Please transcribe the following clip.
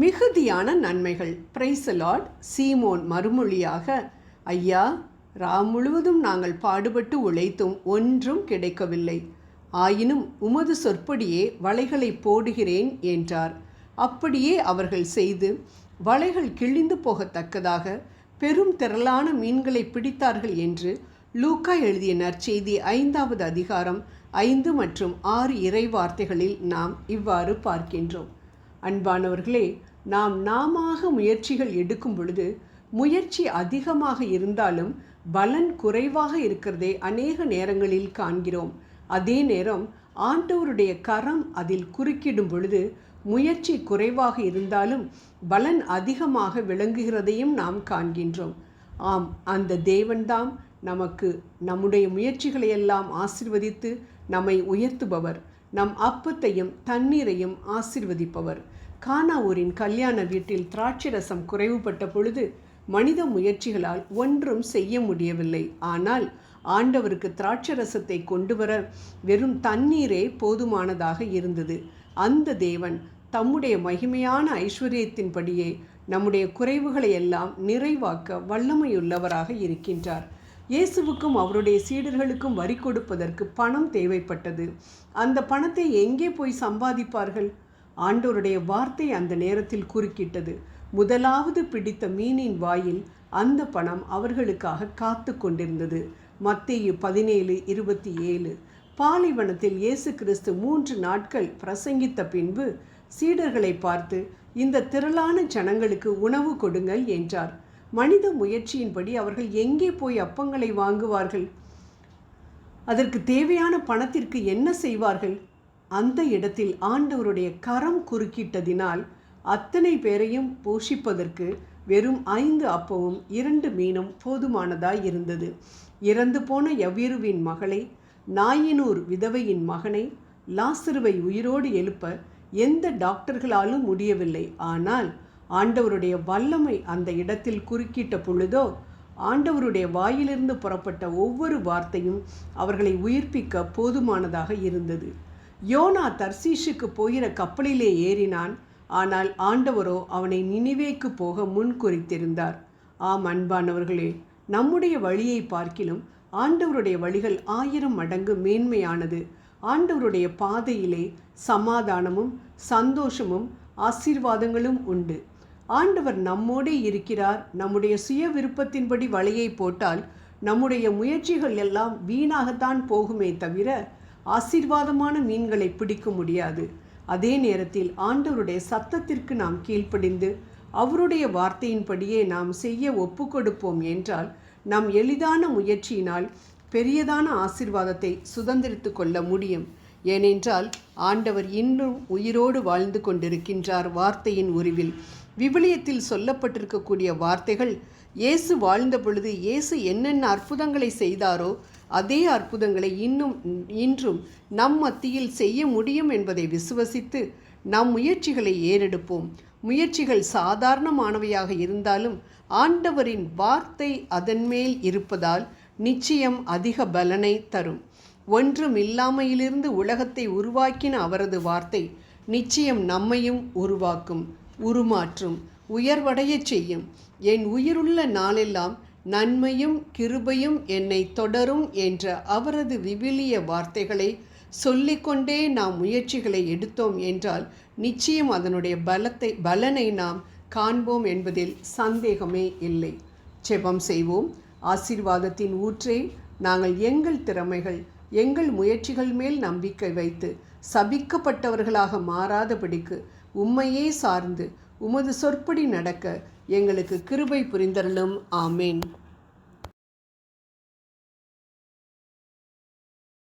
மிகுதியான நன்மைகள். பிரைசலாட் சீமோன் மறுமொழியாக ஐயா ரா முழுவதும் நாங்கள் பாடுபட்டு உழைத்தும் ஒன்றும் கிடைக்கவில்லை. ஆயினும் உமது சொற்படியே வலைகளை போடுகிறேன் என்றார். அப்படியே அவர்கள் செய்து வலைகள் கிழிந்து போகத்தக்கதாக பெரும் திரளான மீன்களை பிடித்தார்கள் என்று லூக்கா எழுதிய நற்செய்தி ஐந்தாவது அதிகாரம் ஐந்து மற்றும் ஆறு இறை வார்த்தைகளில் நாம் இவ்வாறு பார்க்கின்றோம். அன்பானவர்களே நாம் நாமாக முயற்சிகள் எடுக்கும் பொழுது முயற்சி அதிகமாக இருந்தாலும் பலன் குறைவாக இருக்கிறதே அநேக நேரங்களில் காண்கிறோம். அதே நேரம் ஆண்டவருடைய கரம் அதில் குறுக்கிடும் பொழுது முயற்சி குறைவாக இருந்தாலும் பலன் அதிகமாக விளங்குகிறதையும் நாம் காண்கின்றோம். ஆம் அந்த தேவன்தாம் நமக்கு நம்முடைய முயற்சிகளை எல்லாம் ஆசிர்வதித்து நம்மை உயர்த்துபவர். நம் அப்பத்தையும் தண்ணீரையும் ஆசிர்வதிப்பவர். கானாவூரின் கல்யாண வீட்டில் திராட்சை ரசம் குறைவுபட்ட பொழுது மனித முயற்சிகளால் ஒன்றும் செய்ய முடியவில்லை. ஆனால் ஆண்டவருக்கு திராட்சை ரசத்தை கொண்டு வர வெறும் தண்ணீரே போதுமானதாக இருந்தது. அந்த தேவன் தம்முடைய மகிமையான ஐஸ்வர்யத்தின்படியே நம்முடைய குறைவுகளை எல்லாம் நிறைவாக்க வல்லமையுள்ளவராக இருக்கின்றார். இயேசுவுக்கும் அவருடைய சீடர்களுக்கும் வரி கொடுப்பதற்கு பணம் தேவைப்பட்டது. அந்த பணத்தை எங்கே போய் சம்பாதிப்பார்கள்? ஆண்டோருடைய வார்த்தை அந்த நேரத்தில் குறுக்கிட்டது. முதலாவது பிடித்த மீனின் வாயில் அந்த பணம் அவர்களுக்காக காத்து கொண்டிருந்தது. மத்தேயு பதினேழு இருபத்தி ஏழு பாலைவனத்தில் இயேசு கிறிஸ்து மூன்று நாட்கள் பிரசங்கித்த பின்பு சீடர்களை பார்த்து இந்த திரளான ஜனங்களுக்கு உணவு கொடுங்கள் என்றார். மனித முயற்சியின்படி அவர்கள் எங்கே போய் அப்பங்களை வாங்குவார்கள்? அதற்கு தேவையான பணத்திற்கு என்ன செய்வார்கள்? அந்த இடத்தில் ஆண்டவருடைய கரம் குறுக்கிட்டதினால் அத்தனை பேரையும் போஷிப்பதற்கு வெறும் ஐந்து அப்பவும் இரண்டு மீனும் போதுமானதாய் இருந்தது. இறந்து போன எவ்விருவின் மகளை நாயினூர் விதவையின் மகனை லாசருவை உயிரோடு எழுப்ப எந்த டாக்டர்களாலும் முடியவில்லை. ஆனால் ஆண்டவருடைய வல்லமை அந்த இடத்தில் குறுக்கிட்ட பொழுதோ ஆண்டவருடைய வாயிலிருந்து புறப்பட்ட ஒவ்வொரு வார்த்தையும் அவர்களை உயிர்ப்பிக்க போதுமானதாக இருந்தது. யோனா தர்சீஷுக்கு போகிற கப்பலிலே ஏறினான். ஆனால் ஆண்டவரோ அவனை நினைவேக்கு போக முன் குறித்திருந்தார். ஆம் அன்பானவர்களே நம்முடைய வழியை பார்க்கிலும் ஆண்டவருடைய வழிகள் ஆயிரம் மடங்கு மேன்மையானது. ஆண்டவருடைய பாதையிலே சமாதானமும் சந்தோஷமும் ஆசீர்வாதங்களும் உண்டு. ஆண்டவர் நம்மோடே இருக்கிறார். நம்முடைய சுய விருப்பத்தின்படி வலையை போட்டால் நம்முடைய முயற்சிகள் எல்லாம் வீணாகத்தான் போகுமே தவிர ஆசீர்வாதமான மீன்களை பிடிக்க முடியாது. அதே நேரத்தில் ஆண்டவருடைய சத்தத்திற்கு நாம் கீழ்ப்படிந்து அவருடைய வார்த்தையின்படியே நாம் செய்ய ஒப்பு கொடுப்போம் என்றால் நாம் எளிதான முயற்சியினால் பெரியதான ஆசிர்வாதத்தை சுதந்திரித்து கொள்ள முடியும். ஏனென்றால் ஆண்டவர் இன்னும் உயிரோடு வாழ்ந்து கொண்டிருக்கின்றார் வார்த்தையின் உருவில். விவிலியத்தில் சொல்லப்பட்டிருக்கக்கூடிய வார்த்தைகள் இயேசு வாழ்ந்த பொழுது இயேசு என்னென்ன அற்புதங்களை செய்தாரோ அதே அற்புதங்களை இன்னும் இன்றும் நம் மத்தியில் செய்ய முடியும் என்பதை விசுவசித்து நம் முயற்சிகளை ஏறெடுப்போம். முயற்சிகள் சாதாரணமானவையாக இருந்தாலும் ஆண்டவரின் வார்த்தை அதன் மேல் இருப்பதால் நிச்சயம் அதிக பலனை தரும். ஒன்றும் இல்லாமையிலிருந்து உலகத்தை உருவாக்கின அவரது வார்த்தை நிச்சயம் நம்மையும் உருவாக்கும். உருமாற்றும் உயர்வடையச் செய்யும். என் உயிருள்ள நாளெல்லாம் நன்மையும் கிருபையும் என்னை தொடரும் என்ற அவரது விவிலிய வார்த்தைகளை சொல்லிக்கொண்டே நாம் முயற்சிகளை எடுத்தோம் என்றால் நிச்சயம் அதனுடைய பலத்தை பலனை நாம் காண்போம் என்பதில் சந்தேகமே இல்லை. செபம் செய்வோம். ஆசீர்வாதத்தின் ஊற்றே நாங்கள் எங்கள் திறமைகள் எங்கள் முயற்சிகள் மேல் நம்பிக்கை வைத்து சபிக்கப்பட்டவர்களாக மாறாதபடிக்கு உம்மையே சார்ந்து உமது சொற்படி நடக்க எங்களுக்கு கிருபை புரிந்தருளும். ஆமேன்.